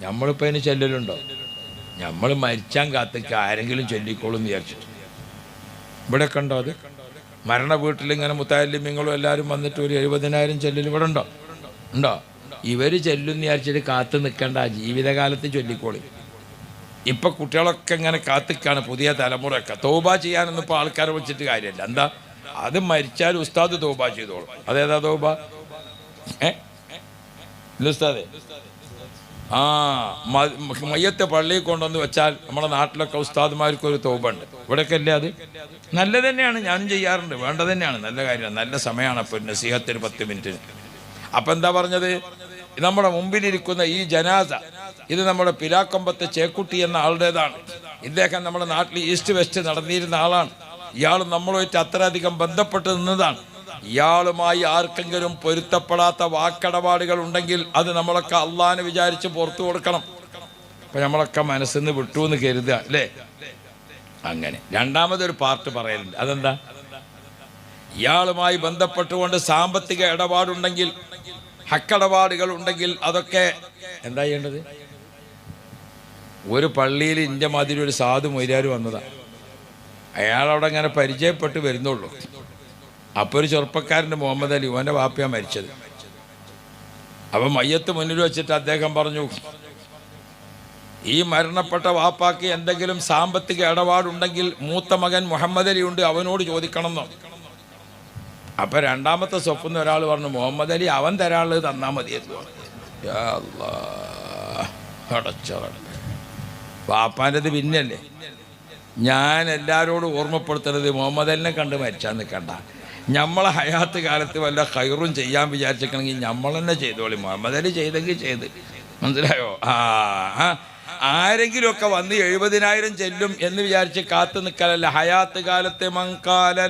നമ്മളിപ്പോൾ അതിന് ചെല്ലലുണ്ടോ? നമ്മൾ മരിച്ചാൻ കാത്തേക്ക് ആരെങ്കിലും ചൊല്ലിക്കോളും വിചാരിച്ചിട്ട്. ഇവിടെ കണ്ടോ അത്? മരണ വീട്ടിൽ ഇങ്ങനെ മുത്താലിമ്യങ്ങളും എല്ലാവരും വന്നിട്ട് ഒരു എഴുപതിനായിരം ചെല്ലൽ ഇവിടെ ഉണ്ടോ? ഉണ്ടോ? ഇവർ ചെല്ലും വിചാരിച്ചിട്ട് കാത്തു നിൽക്കേണ്ട ജീവിതകാലത്ത് ചൊല്ലിക്കോളി. ഇപ്പം കുട്ടികളൊക്കെ ഇങ്ങനെ കാത്തിക്കാണ് പുതിയ തലമുറയൊക്കെ. തോബ ചെയ്യാനൊന്നും ഇപ്പോൾ ആൾക്കാരെ വെച്ചിട്ട് കാര്യമില്ല. എന്താ? അത് മരിച്ചാൽ ഉസ്താദ് തോബ ചെയ്തോളും. അതേതാ തോബ? ഏ? ഉസ്താദേ. ആ മയ്യത്തെ പള്ളിയിൽ കൊണ്ടുവന്ന് വെച്ചാൽ നമ്മുടെ നാട്ടിലൊക്കെ ഉസ്താദ്മാർക്ക് ഒരു തോപുണ്ട്. ഇവിടെയൊക്കെ അല്ലേ അത്? നല്ല തന്നെയാണ് ഞാനും ചെയ്യാറുണ്ട്. വേണ്ട തന്നെയാണ്. നല്ല കാര്യമാണ്. നല്ല സമയമാണ് അപ്പോൾ നസീഹത്തിന് പത്ത് മിനിറ്റിന്. അപ്പം എന്താ പറഞ്ഞത്? നമ്മുടെ മുമ്പിലിരിക്കുന്ന ഈ ജനാസ ഇത് നമ്മുടെ പിലാക്കമ്പത്തെ ചേക്കുട്ടി എന്ന ആളുടേതാണ്. ഇദ്ദേഹം നമ്മുടെ നാട്ടിൽ ഈസ്റ്റ് വെസ്റ്റ് നടന്നിരുന്ന ആളാണ്. ഇയാൾ നമ്മളുമായിട്ട് അത്രയധികം ബന്ധപ്പെട്ട് നിന്നതാണ്. ഇയാളുമായി ആർക്കെങ്കിലും പൊരുത്തപ്പെടാത്ത വാക്കടപാടുകൾ ഉണ്ടെങ്കിൽ അത് നമ്മളൊക്കെ അള്ളാന്ന് വിചാരിച്ച് പുറത്തു കൊടുക്കണം. അപ്പൊ നമ്മളൊക്കെ മനസ്സിൽ നിന്ന് വിട്ടു എന്ന് കരുതുക അല്ലേ? അങ്ങനെ. രണ്ടാമതൊരു പാർട്ട് പറയലുണ്ട് അതെന്താ? ഇയാളുമായി ബന്ധപ്പെട്ടുകൊണ്ട് സാമ്പത്തിക ഇടപാടുണ്ടെങ്കിൽ ഹക്കടപാടുകൾ ഉണ്ടെങ്കിൽ അതൊക്കെ എന്താ ചെയ്യേണ്ടത്? ഒരു പള്ളിയിൽ ഇന്റെ മാതിരി ഒരു സാധു മൊയ്യാർ വന്നതാണ് അയാളവിടെ അങ്ങനെ പരിചയപ്പെട്ട് വരുന്നുള്ളൂ. അപ്പോൾ ഒരു ചെറുപ്പക്കാരന്റെ മുഹമ്മദ് അലി ഓന്റെ വാപ്പയാണ് മരിച്ചത്. അപ്പം മയ്യത്ത് മുന്നിൽ വെച്ചിട്ട് അദ്ദേഹം പറഞ്ഞു ഈ മരണപ്പെട്ട വാപ്പാക്ക് എന്തെങ്കിലും സാമ്പത്തിക ഇടപാടുണ്ടെങ്കിൽ മൂത്ത മകൻ മുഹമ്മദ് അലി ഉണ്ട് അവനോട് ചോദിക്കണമെന്നോ? അപ്പം രണ്ടാമത്തെ സ്വപ്നം ഒരാൾ പറഞ്ഞു മുഹമ്മദ് അലി അവൻ തരാനുള്ളത് തന്നാൽ മതി എന്ന് പറഞ്ഞു. പിന്നല്ലേ? ഞാൻ എല്ലാവരോടും ഓർമ്മപ്പെടുത്തുന്നത് മുഹമ്മദ് അലിനെ കണ്ട് മരിച്ചാൽ നിൽക്കണ്ട. നമ്മളെ ഹയാത്ത് കാലത്ത് വല്ല ഹൈറും ചെയ്യാൻ വിചാരിച്ചിരിക്കണമെങ്കിൽ നമ്മൾ തന്നെ ചെയ്തോളി. മുഹമ്മദ് അലി ചെയ്തെങ്കിൽ ചെയ്ത്. മനസ്സിലായോ? ആ ആരെങ്കിലും ആരെങ്കിലുമൊക്കെ വന്ന് എഴുപതിനായിരം ചെല്ലും എന്ന് വിചാരിച്ച് കാത്തു നിൽക്കലല്ല. ഹയാത്ത് കാലത്ത് മങ്കാല